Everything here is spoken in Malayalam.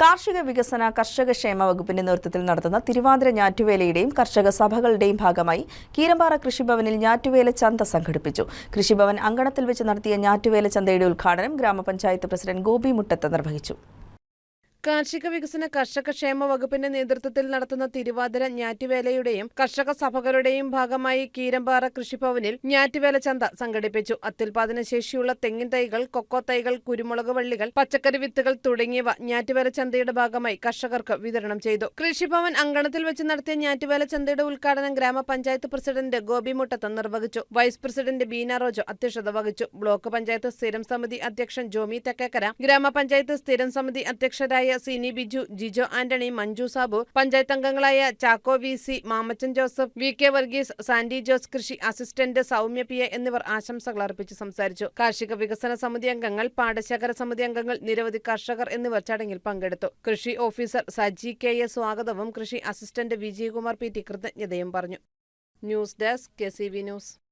കാർഷിക വികസന കർഷക ക്ഷേമ വകുപ്പിന്റെ നേതൃത്വത്തിൽ നടത്തുന്ന തിരുവാതിര ഞാറ്റുവേലയുടെയും കർഷക സഭകളുടെയും ഭാഗമായി കീരമ്പാറ കൃഷിഭവനിൽ ഞാറ്റുവേല ചന്ത സംഘടിപ്പിച്ചു. കൃഷിഭവൻ അങ്കണത്തിൽ വെച്ച് നടത്തിയ ഞാറ്റുവേല ചന്തയുടെ ഉദ്ഘാടനം ഗ്രാമപഞ്ചായത്ത് പ്രസിഡന്റ് ഗോപി മുട്ടത്ത് നിർവഹിച്ചു. കാർഷിക വികസന കർഷക ക്ഷേമ വകുപ്പിന്റെ നേതൃത്വത്തിൽ നടത്തുന്ന തിരുവാതിര ഞാറ്റുവേലയുടെയും കർഷക സഭകളുടെയും ഭാഗമായി കീരമ്പാറ കൃഷിഭവനിൽ ഞാറ്റുവേല ചന്ത സംഘടിപ്പിച്ചു. അത്യുൽപാദന ശേഷിയുള്ള തെങ്ങിൻ തൈകൾ കൊക്കോ തൈകൾ കുരുമുളക് വള്ളികൾ പച്ചക്കറി വിത്തുകൾ തുടങ്ങിയവ ഞാറ്റുവേല ചന്തയുടെ ഭാഗമായി കർഷകർക്ക് വിതരണം ചെയ്തു. കൃഷിഭവൻ അങ്കണത്തിൽ വെച്ച് നടത്തിയ ഞാറ്റുവേല ചന്തയുടെ ഉദ്ഘാടനം ഗ്രാമപഞ്ചായത്ത് പ്രസിഡന്റ് ഗോപി മുട്ടത്ത് നിർവഹിച്ചു. വൈസ് പ്രസിഡന്റ് ബീന റോജോ അധ്യക്ഷത വഹിച്ചു. ബ്ലോക്ക് പഞ്ചായത്ത് സ്ഥിരം സമിതി അധ്യക്ഷൻ ജോമി തെക്കേക്കര ഗ്രാമപഞ്ചായത്ത് സ്ഥിരം സമിതി അധ്യക്ഷരായ സിനി ബിജു ജിജോ ആന്റണി മഞ്ജു സാബു പഞ്ചായത്ത് അംഗങ്ങളായ Chacko V C Mamachan Joseph V K Varghese Sandy Jose കൃഷി അസിസ്റ്റന്റ് സൗമ്യ പി എ എന്നിവർ ആശംസകൾ അർപ്പിച്ച് സംസാരിച്ചു. കാർഷിക വികസന സമിതി അംഗങ്ങൾ പാടശേഖര സമിതി അംഗങ്ങൾ നിരവധി കർഷകർ എന്നിവർ ചടങ്ങിൽ പങ്കെടുത്തു. കൃഷി ഓഫീസർ സജി കെ എ സ്വാഗതവും കൃഷി അസിസ്റ്റന്റ് വിജയകുമാർ പി ടി കൃതജ്ഞതയും പറഞ്ഞു. News desk K C V news.